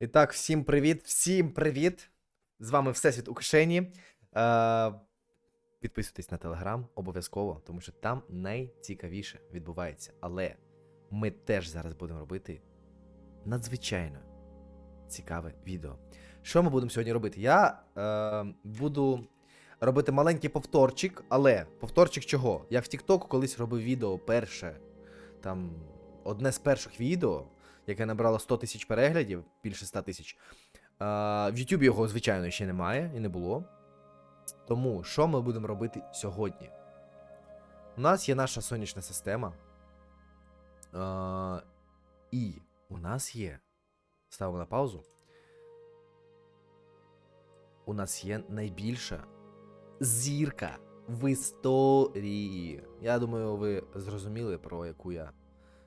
І так, всім привіт, всім привіт! З вами Всесвіт у кишені. Е, підписуйтесь на телеграм обов'язково, тому що там найцікавіше відбувається. Але ми теж зараз будемо робити надзвичайно цікаве відео. Що ми будемо сьогодні робити? Я е, буду робити маленький повторчик, але повторчик чого? Я в TikTok колись робив відео перше, там одне з перших відео, яке набрало 100 тисяч переглядів, більше 100 тисяч. В Ютубі його, звичайно, ще немає і не було. Тому що ми будемо робити сьогодні? У нас є наша сонячна система. А, і у нас є. Ставимо на паузу. У нас є найбільша зірка в історії. Я думаю, ви зрозуміли, про яку я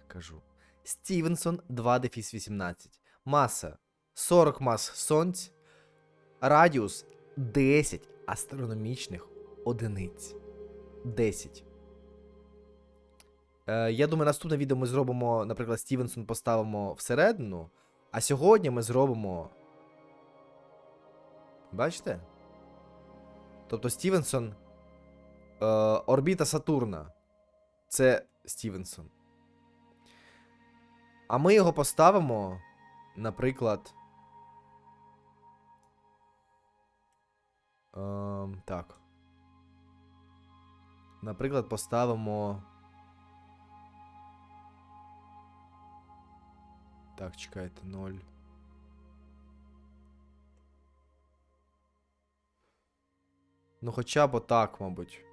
кажу. Стівенсон 2 дефіс 18. Маса 40 мас сонць. Радіус 10 астрономічних одиниць. 10. Е, я думаю, наступне відео ми зробимо, наприклад, Стівенсон поставимо всередину. А сьогодні ми зробимо. Бачите? Тобто Стівенсон. Е, орбіта Сатурна. Це Стівенсон. А ми його поставимо, наприклад. Ем, так. Наприклад, поставимо. Так, чекайте, 0. Ну, хоча б отак, мабуть.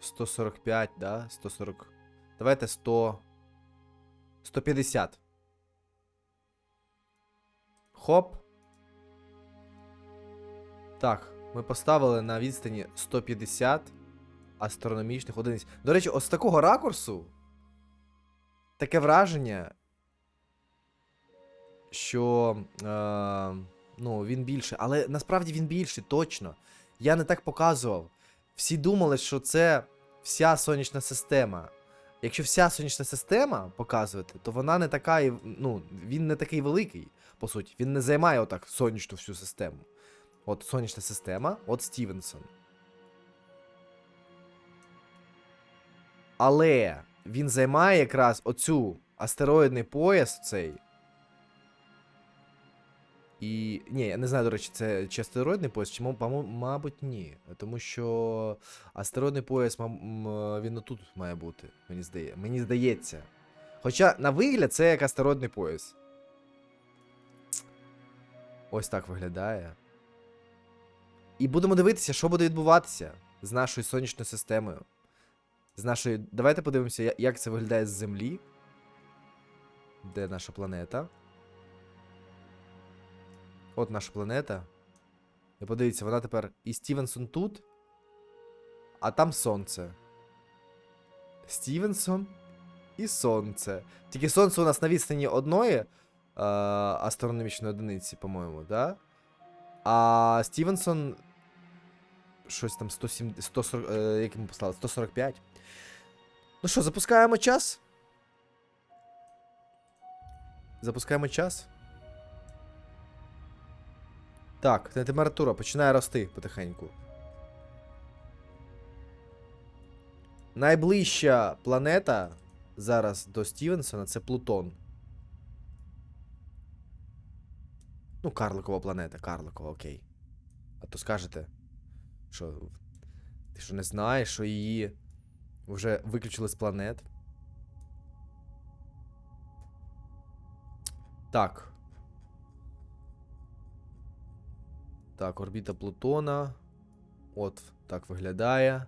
145, да? 140. Давайте 100. 150. Хоп. Так, ми поставили на відстані 150 астрономічних одиниць. До речі, ось з такого ракурсу. Таке враження, що. Е, ну, він більше. Але насправді він більший, точно. Я не так показував. Всі думали, що це вся сонячна система. Якщо вся сонячна система показувати, то вона не така, ну, він не такий великий, по суті. Він не займає отак сонячну всю систему. От сонячна система, от Стівенсон. Але він займає якраз оцю астероїдний пояс цей. І. Ні, я не знаю, до речі, це чи астероїдний пояс, чи, мабуть, ні. Тому що астероїдний пояс, він отут має бути, мені здає. Мені здається. Хоча, на вигляд, це як астероїдний пояс. Ось так виглядає. І будемо дивитися, що буде відбуватися з нашою сонячною системою. З нашою. Давайте подивимося, як це виглядає з Землі. Де наша планета? От наша планета. І подивіться, вона тепер і Стівенсон тут, а там сонце. Стівенсон і сонце. Тільки сонце у нас на відстані одної е, астрономічної одиниці, по-моєму, да? А Стівенсон. Щось там 170, 140, е, як ми поставили? 145. Ну що, запускаємо час? Запускаємо час. Так, температура починає рости потихеньку. Найближча планета зараз до Стівенсона це Плутон. Ну, карликова планета, карликова, окей. А то скажете, що ти що не знаєш, що її вже виключили з планет. Так. Так, орбіта Плутона. От так виглядає.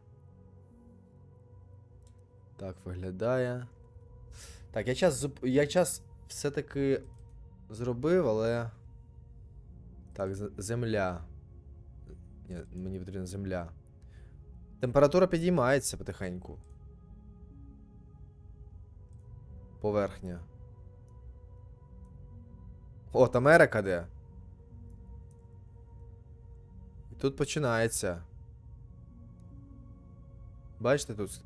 Так виглядає. Так, я час я час все-таки зробив, але. Так, земля. Ні, мені потрібна земля. Температура підіймається потихеньку. Поверхня. От Америка де? Тут починається. Бачите, тут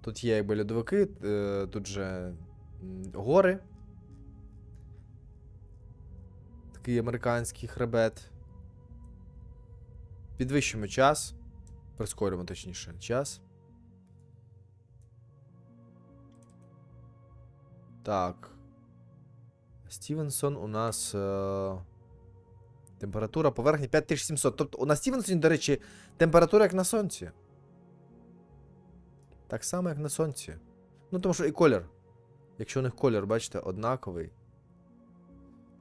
Тут є якби льодовики, е, тут же гори. Такий американський хребет. Підвищимо час. Прискорюємо точніше час. Так. Стівенсон у нас. Е Температура поверхні 5700. Тобто на Стівенсоні, до речі, температура як на сонці. Так само, як на сонці. Ну, тому що і колір. Якщо у них колір, бачите, однаковий.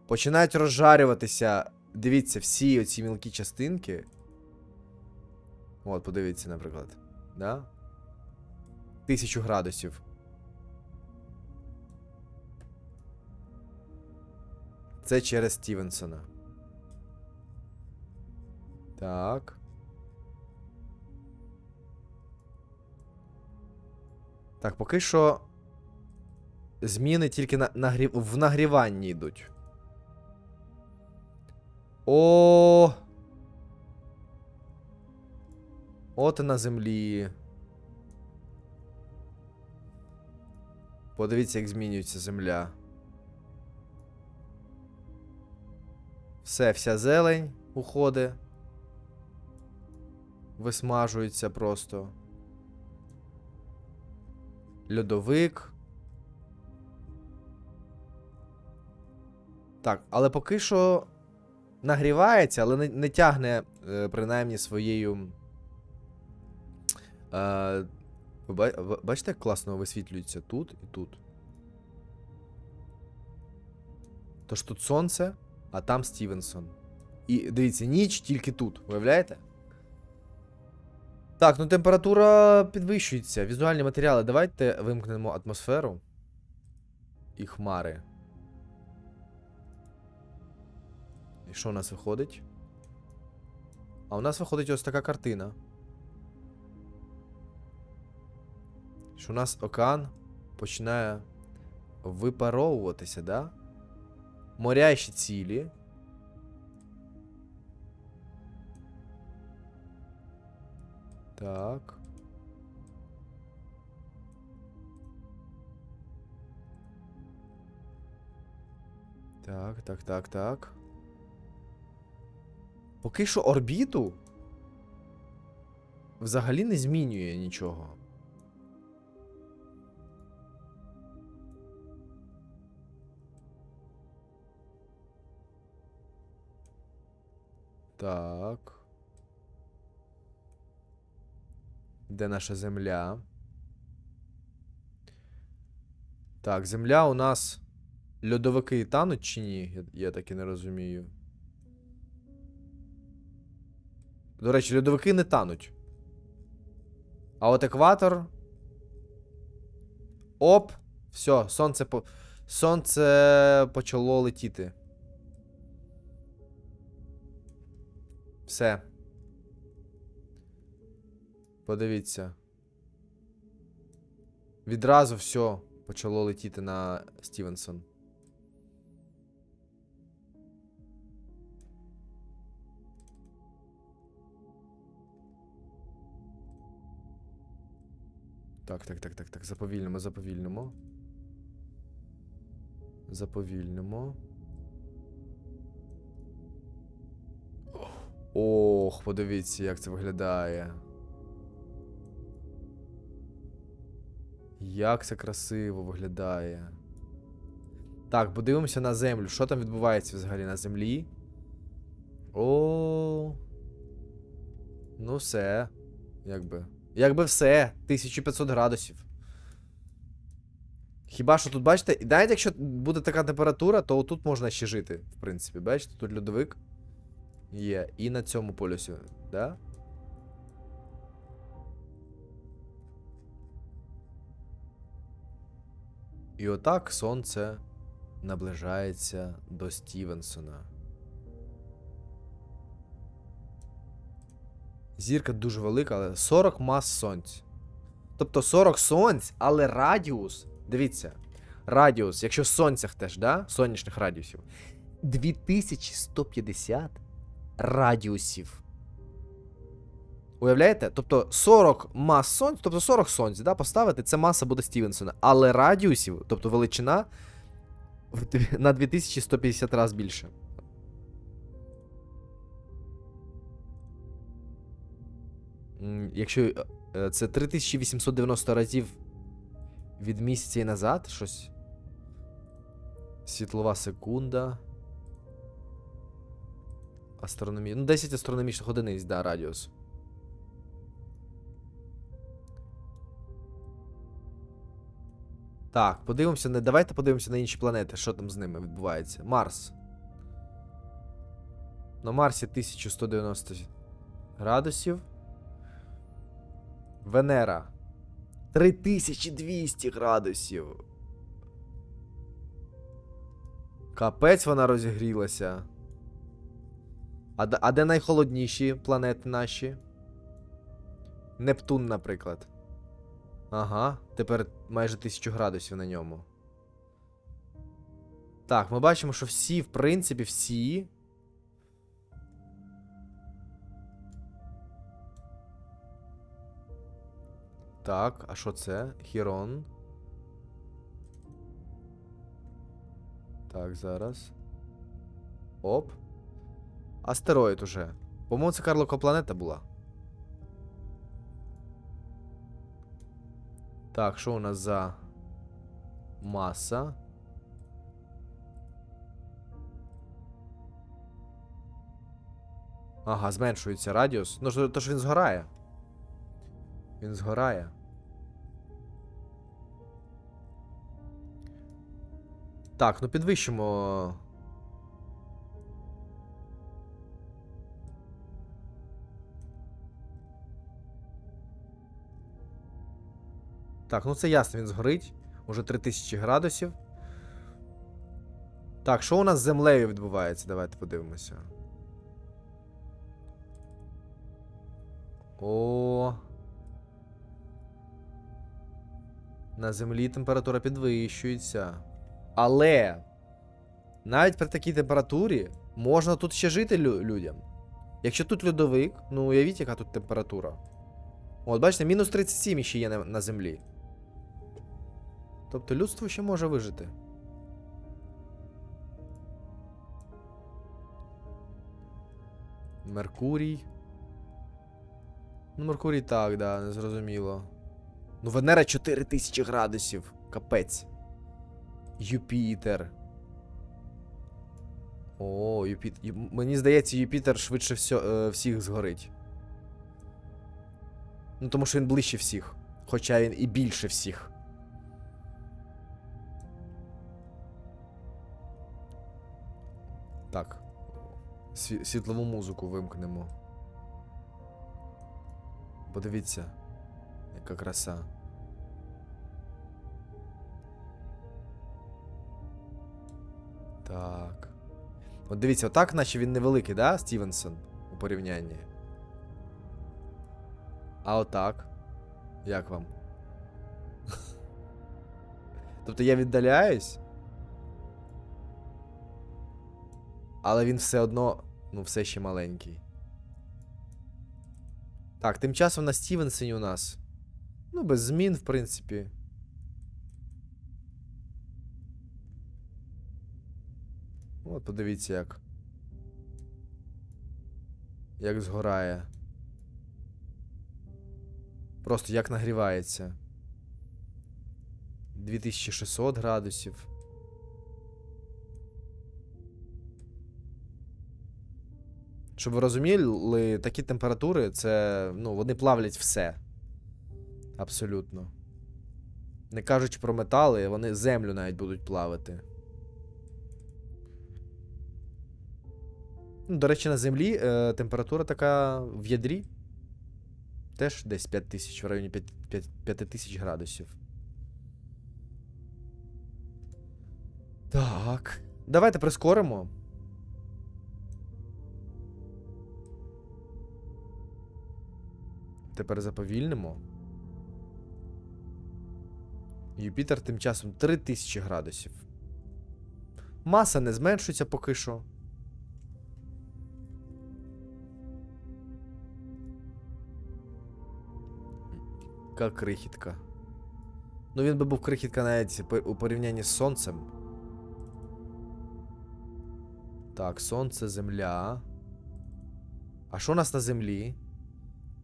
Починають розжарюватися. Дивіться, всі оці мілкі частинки. От, подивіться, наприклад. Да? Тисячу градусів. Це через Стівенсона. Так. Так, поки що. Зміни тільки на, нагрів... в нагріванні йдуть. О. От і на землі. Подивіться, як змінюється земля. Все, вся зелень уходить. Висмажується просто. Льодовик. Так, але поки що нагрівається, але не, не тягне, е, принаймні, своєю. Е, ви бачите, як класно висвітлюється тут і тут. Тож тут сонце, а там Стівенсон. І дивіться, ніч тільки тут, уявляєте? Так, ну температура підвищується. Візуальні матеріали. Давайте вимкнемо атмосферу і хмари. І що у нас виходить? А у нас виходить ось така картина. Що у нас океан починає випаровуватися, да? Моря ще цілі. Так. Так, так, так, так. Поки що орбіту взагалі не змінює нічого. Так. Де наша земля? Так, земля у нас. Льодовики тануть чи ні? Я, я так і не розумію. До речі, льодовики не тануть. А от екватор. Оп! Все, сонце по... Сонце почало летіти. Все. Подивіться. Відразу все почало летіти на Стівенсон. Так, так, так, так, так. Заповільнимо, заповільнимо. Заповільнимо. Ох, подивіться, як це виглядає. Як це красиво виглядає. Так, подивимося на землю. Що там відбувається взагалі на землі? О. Ну, все. Якби. Якби все. 1500 градусів. Хіба що тут, бачите, і навіть якщо буде така температура, то тут можна ще жити, в принципі. Бачите, тут льодовик є. І на цьому полюсі, да? І отак сонце наближається до Стівенсона. Зірка дуже велика, але 40 мас сонць. Тобто 40 сонць, але радіус. Дивіться. Радіус, якщо в сонцях теж, да? Сонячних радіусів. 2150 радіусів. Уявляєте? Тобто 40 мас сонць, тобто 40 сонць, да, поставити, це маса буде Стівенсона. Але радіусів, тобто величина на 2150 разів більше. Якщо е, це 3890 разів від місяця і назад щось. Світлова секунда. Астрономія. Ну, 10 астрономічних одиниць, да, радіус. Так, подивимося. Не, давайте подивимося на інші планети, що там з ними відбувається. Марс. На Марсі 1190 градусів. Венера. 3200 градусів. Капець вона розігрілася. А, а де найхолодніші планети наші? Нептун, наприклад. Ага, тепер майже 1000 градусів на ньому. Так, ми бачимо, що всі, в принципі, всі. Так, а що це? Хірон. Так, зараз. Оп. Астероїд уже. По-моєму, це Карлока планета була. Так, що у нас за маса? Ага, зменшується радіус. Ну, то, ж він згорає. Він згорає. Так, ну підвищимо. Так, ну це ясно, він згорить. Уже 3000 градусів. Так, що у нас з землею відбувається? Давайте подивимося. О. На землі температура підвищується. Але навіть при такій температурі можна тут ще жити лю- людям. Якщо тут льодовик, ну уявіть, яка тут температура. От, бачите, мінус 37 ще є на, на землі. Тобто людство ще може вижити. Меркурій. Ну, Меркурій так, да, незрозуміло. Ну, Венера 4000 градусів. Капець. Юпітер. О, Юпітер. Мені здається, Юпітер швидше всьо, е, всіх згорить. Ну, тому що він ближче всіх. Хоча він і більше всіх. Так. Сві- світлову музику вимкнемо. Подивіться, яка краса. Так. От дивіться, отак, наче він невеликий, да, Стівенсон? У порівнянні. А отак. Як вам? тобто я віддаляюсь. Але він все одно, ну, все ще маленький. Так, тим часом на Стівенсоні у нас. Ну, без змін, в принципі. От, подивіться, як. Як згорає. Просто як нагрівається. 2600 градусів. Щоб ви розуміли, такі температури це. Ну, вони плавлять все. Абсолютно. Не кажучи про метали, вони землю навіть будуть плавати. Ну, До речі, на землі е, температура така в ядрі. Теж десь 5000, в районі 5000 градусів. Так. Давайте прискоримо. Тепер заповільнимо. Юпітер тим часом 3000 градусів. Маса не зменшується поки що. Яка крихітка. Ну він би був крихітка навіть у порівнянні з сонцем. Так, сонце, земля. А що у нас на землі?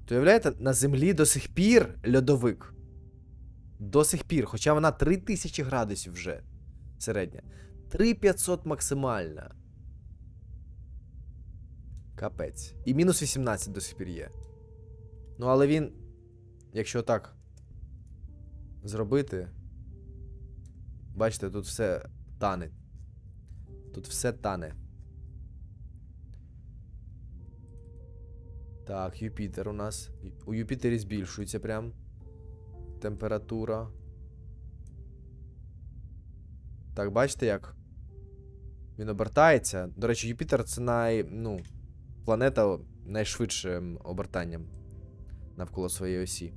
То уявляєте, на землі до сих пір льодовик. До сих пір, хоча вона 3000 градусів вже середня. 3500 максимальна. Капець. І мінус 18 до сих пір є. Ну, але він, якщо так зробити. Бачите, тут все тане. Тут все тане. Так, Юпітер у нас. У Юпітері збільшується прям температура. Так, бачите як? Він обертається. До речі, Юпітер це най. ну. Планета найшвидшим обертанням навколо своєї осі.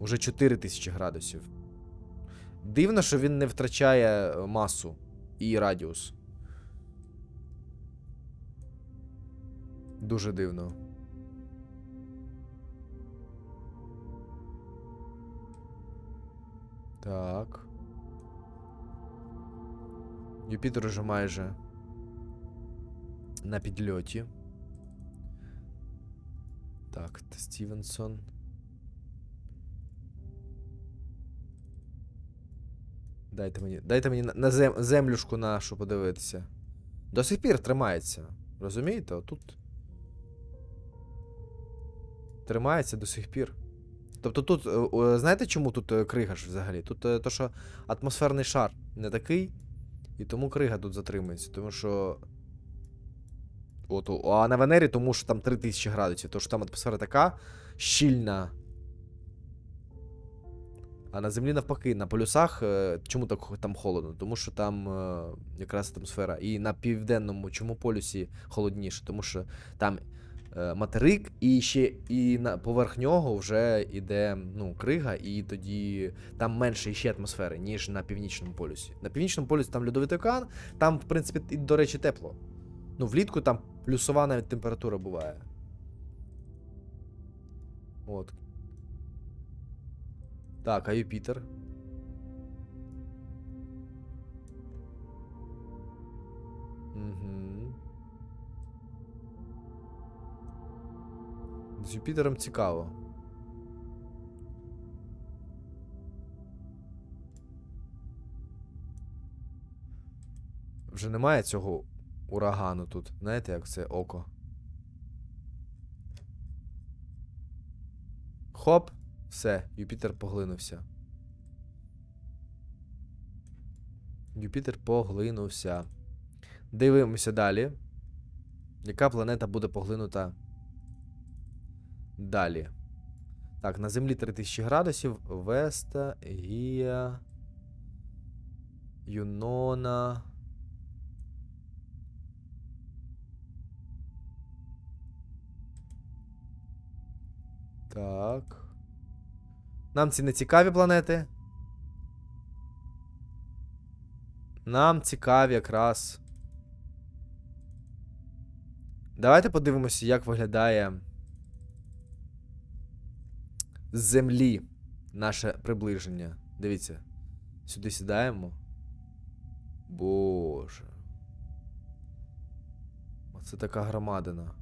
Уже 4000 градусів. Дивно, що він не втрачає е, масу і радіус. Дуже дивно. Так. Юпітер уже майже на підльоті. Так, та Стівенсон. Дайте мені. Дайте мені на, зем, землюшку нашу подивитися. До сих пір тримається. Розумієте? Отут. Тримається до сих пір. Тобто тут. е, е, Знаєте, чому тут е, крига ж взагалі? Тут то, що атмосферний шар не такий, і тому крига тут затримується. Тому що. От, а на Венері, тому що там 3000 градусів, тому що там атмосфера така щільна. А на землі навпаки, на полюсах, е, чому так там холодно? Тому що там е, якраз атмосфера. І на південному чому полюсі холодніше? Тому що там е, материк, і ще і на поверх нього вже йде ну, крига, і тоді там менше ще атмосфери, ніж на північному полюсі. На північному полюсі там льодовий океан, там, в принципі, до речі, тепло. Ну, влітку там плюсова навіть температура буває. От. Так, а Юпітер? Угу. З Юпітером цікаво. Вже немає цього урагану тут. Знаєте, як це око? Хоп, все, Юпітер поглинувся. Юпітер поглинувся. Дивимося далі. Яка планета буде поглинута далі? Так, на Землі 3000 градусів. Веста, Гія. Юнона. Так. Нам ці не цікаві планети. Нам цікаві якраз. Давайте подивимося, як виглядає з землі наше приближення. Дивіться. Сюди сідаємо. Боже. Оце така громадина.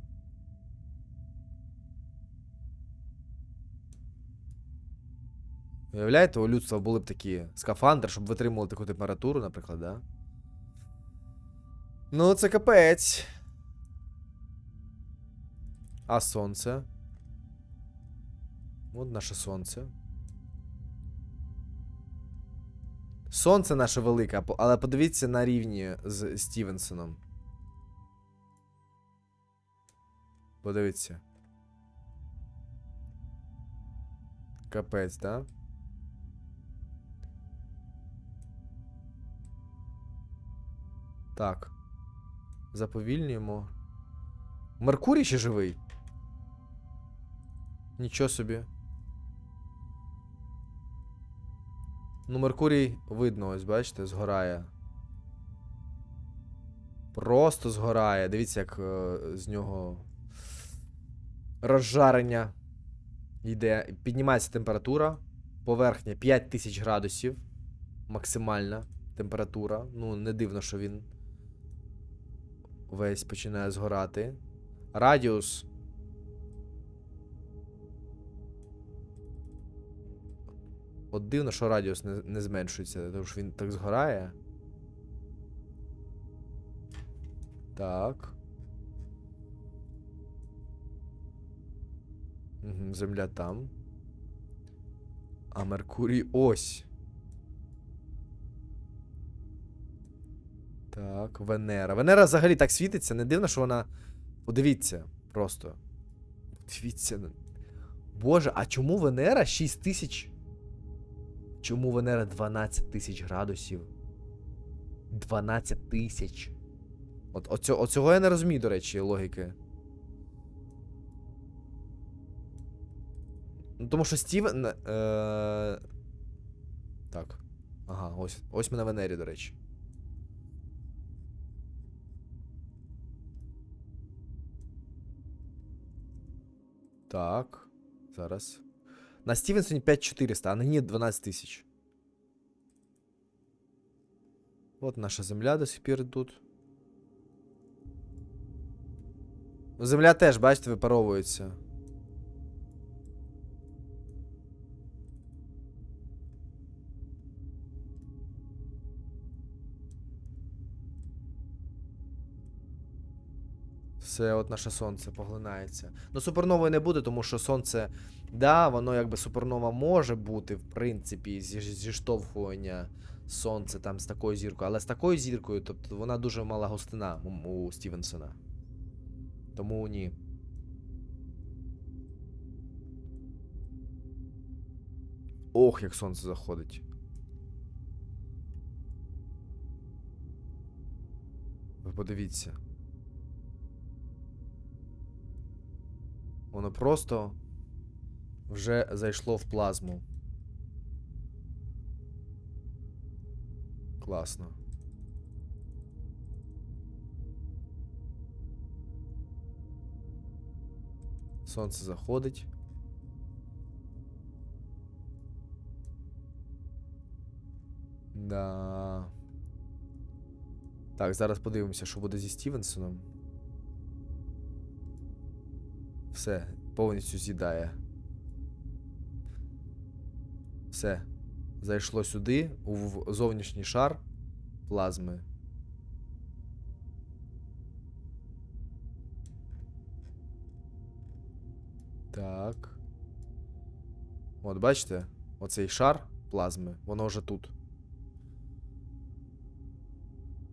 Уявляєте, у людства були б такі скафандри, щоб витримували таку температуру, наприклад, да? Ну, це капець. А сонце. От наше сонце. Сонце наше велике, але подивіться на рівні з Стівенсоном. Подивіться. Капець, да? Так. Заповільнюємо. Меркурій ще живий. Нічого собі. Ну, Меркурій видно, ось, бачите, згорає. Просто згорає. Дивіться, як е, з нього розжарення йде. Піднімається температура. Поверхня 5000 градусів. Максимальна температура. Ну, не дивно, що він весь починає згорати. Радіус. От дивно, що радіус не, не зменшується, тому що він так згорає. Так. Угу, земля там. А Меркурій ось. Так, Венера. Венера взагалі так світиться, не дивно, що вона. Подивіться просто. Дивіться. Боже, а чому Венера 6 тисяч? Чому Венера 12 тисяч градусів? 12 тисяч. От, оцього, оцього я не розумію, до речі, логіки. Ну, тому що Стівен. Е... Так. Ага, ось. Ось ми на Венері, до речі. Так. Зараз. На Стівенсоні 5400, а на ній 12 тисяч. От наша земля до сих пір тут. Земля теж, бачите, випаровується. Все, от наше сонце поглинається. Ну, супернової не буде, тому що сонце, да, воно якби супернова може бути, в принципі, зі, зіштовхування сонця там з такою зіркою, але з такою зіркою, тобто вона дуже мала густина у, у Стівенсона. Тому ні. Ох, як сонце заходить. Ви подивіться. Воно просто вже зайшло в плазму. Класно. Сонце заходить. Да. Так, зараз подивимося, що буде зі Стівенсоном. Все, повністю з'їдає. Все. Зайшло сюди, у зовнішній шар плазми. Так. От, бачите? Оцей шар плазми, воно вже тут.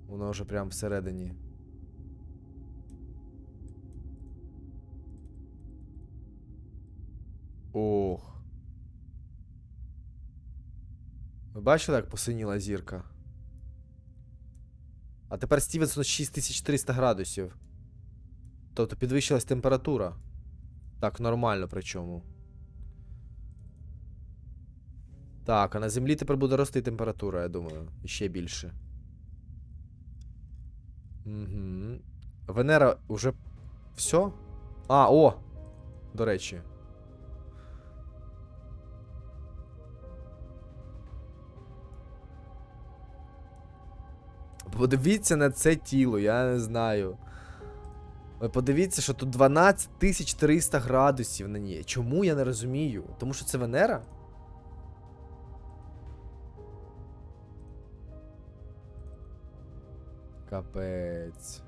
Воно вже прям всередині. Ох. Ви бачили, як посиніла зірка? А тепер Стівенсон 6300 градусів. Тобто підвищилась температура. Так, нормально причому. Так, а на землі тепер буде рости температура, я думаю. Ще більше. Угу. Венера уже. Все? А, о! До речі. Подивіться на це тіло, я не знаю. Ви подивіться, що тут 12300 градусів на ній. Чому я не розумію? Тому що це Венера? Капець.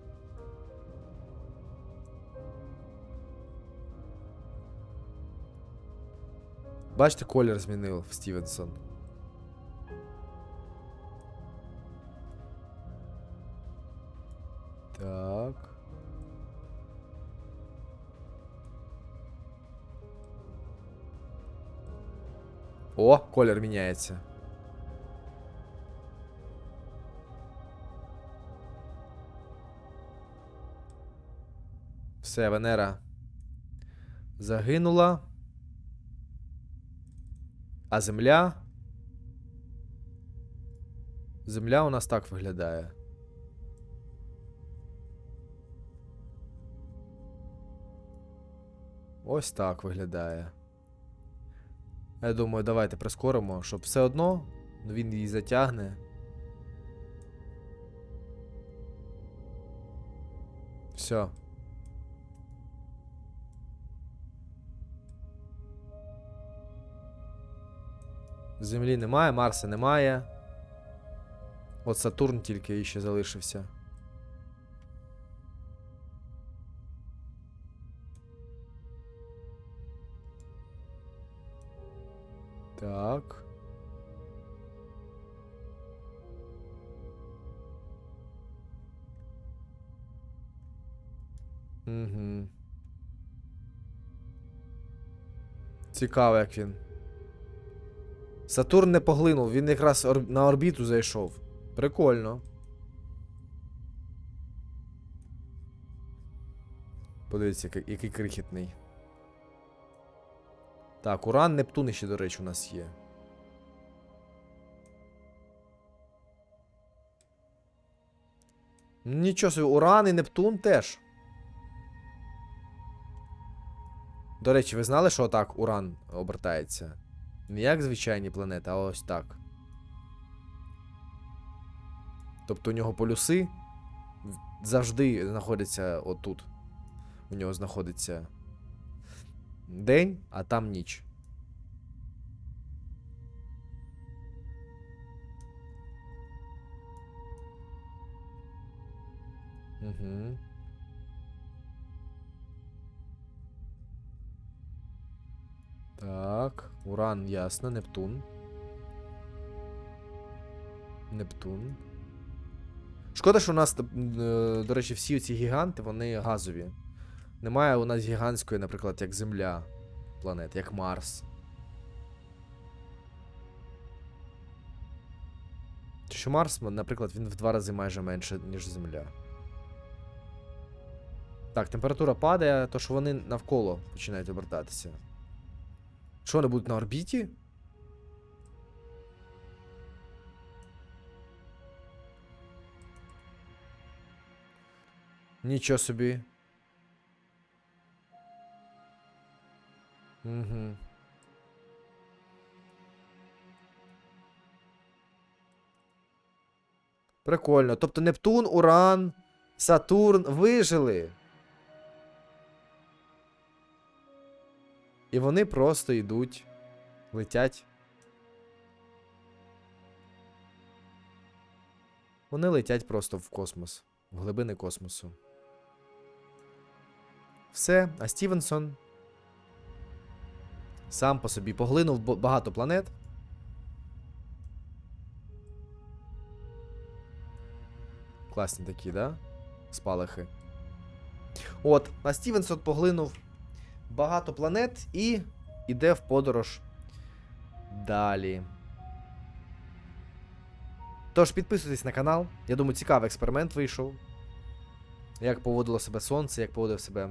Бачите, колір змінив Стівенсон. О, колір міняється. Все, Венера загинула. А земля. Земля у нас так виглядає. Ось так виглядає. Я думаю, давайте прискоримо, щоб все одно він її затягне. Все. Землі немає, Марса немає. От Сатурн тільки ще залишився. Цікаво, як він. Сатурн не поглинув, він якраз на орбіту зайшов. Прикольно. Подивіться, який, крихітний. Так, Уран, Нептун ще, до речі, у нас є. Нічого собі, Уран і Нептун теж. До речі, ви знали, що отак Уран обертається? Не як звичайні планети, а ось так. Тобто у нього полюси завжди знаходяться отут. У нього знаходиться день, а там ніч. Угу. Так, Уран, ясно, Нептун. Нептун. Шкода, що у нас, е, до речі, всі ці гіганти, вони газові. Немає у нас гігантської, наприклад, як Земля планет, як Марс. Що Марс, наприклад, він в два рази майже менше, ніж Земля. Так, температура падає, то що вони навколо починають обертатися. Що вони будуть на орбіті? Нічого собі. Угу. Прикольно. Тобто Нептун, Уран, Сатурн вижили. І вони просто йдуть, летять. Вони летять просто в космос, в глибини космосу. Все, а Стівенсон сам по собі поглинув багато планет. Класні такі, да? Спалахи. От, а Стівенсон поглинув багато планет і іде в подорож далі. Тож підписуйтесь на канал. Я думаю, цікавий експеримент вийшов. Як поводило себе сонце, як поводив себе.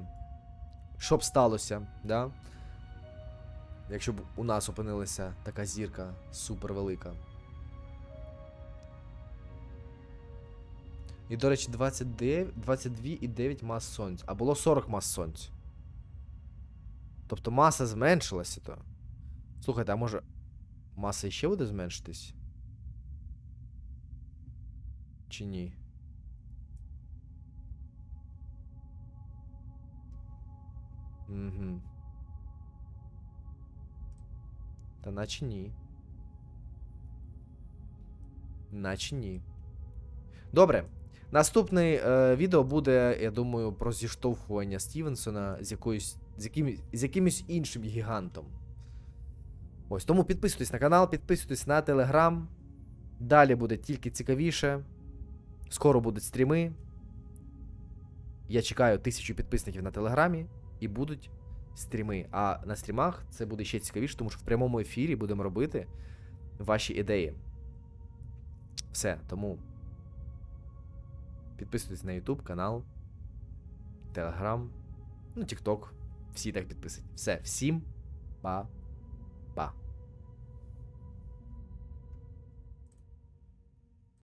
Що б сталося, да? Якщо б у нас опинилася така зірка супервелика. І, до речі, 22,9 мас сонць. А було 40 мас сонць. Тобто маса зменшилася то. Слухайте, а може. Маса іще буде зменшитись? Чи ні? Угу. Та наче ні. Наче ні. Добре. Наступне е, відео буде, я думаю, про зіштовхування Стівенсона з якоюсь. З, яким, з якимось іншим гігантом. Ось, тому підписуйтесь на канал, підписуйтесь на телеграм. Далі буде тільки цікавіше. Скоро будуть стріми. Я чекаю тисячу підписників на телеграмі і будуть стріми. А на стрімах це буде ще цікавіше, тому що в прямому ефірі будемо робити ваші ідеї. Все, тому підписуйтесь на YouTube канал, Telegram, ну, TikTok. Всі так підписані. Все, всім па-па.